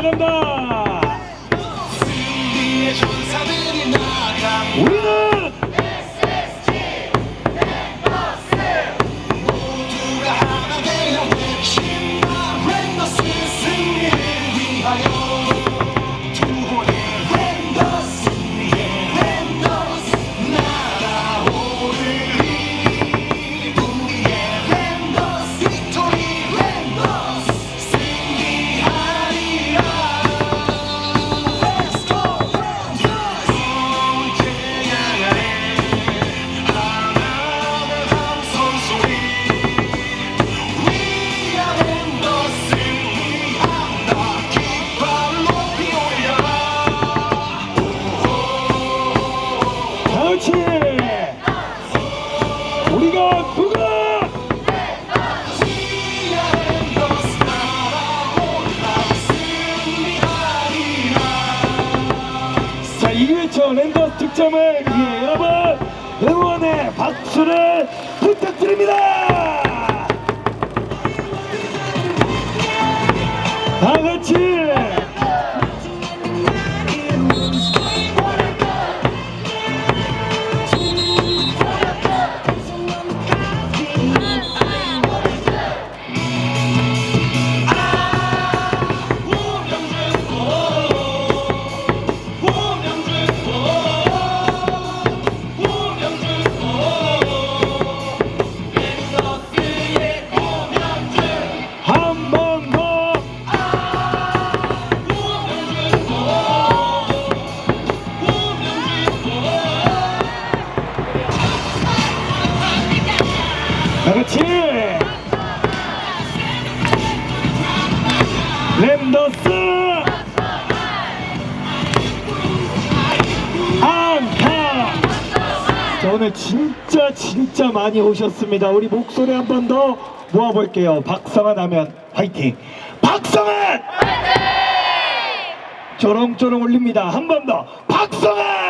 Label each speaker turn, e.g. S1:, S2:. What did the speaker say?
S1: 들어간다. 우리는
S2: 2회초 랜더스 득점을 위해 여러분 응원의 박수를 부탁드립니다. 다 같이 그렇지. 램더스. 안타. 자 오늘 진짜 진짜 많이 오셨습니다. 우리 목소리 한 번 더 모아볼게요. 박성환 하면 화이팅. 박성환! 저렁저렁 울립니다. 한 번 더. 박성환!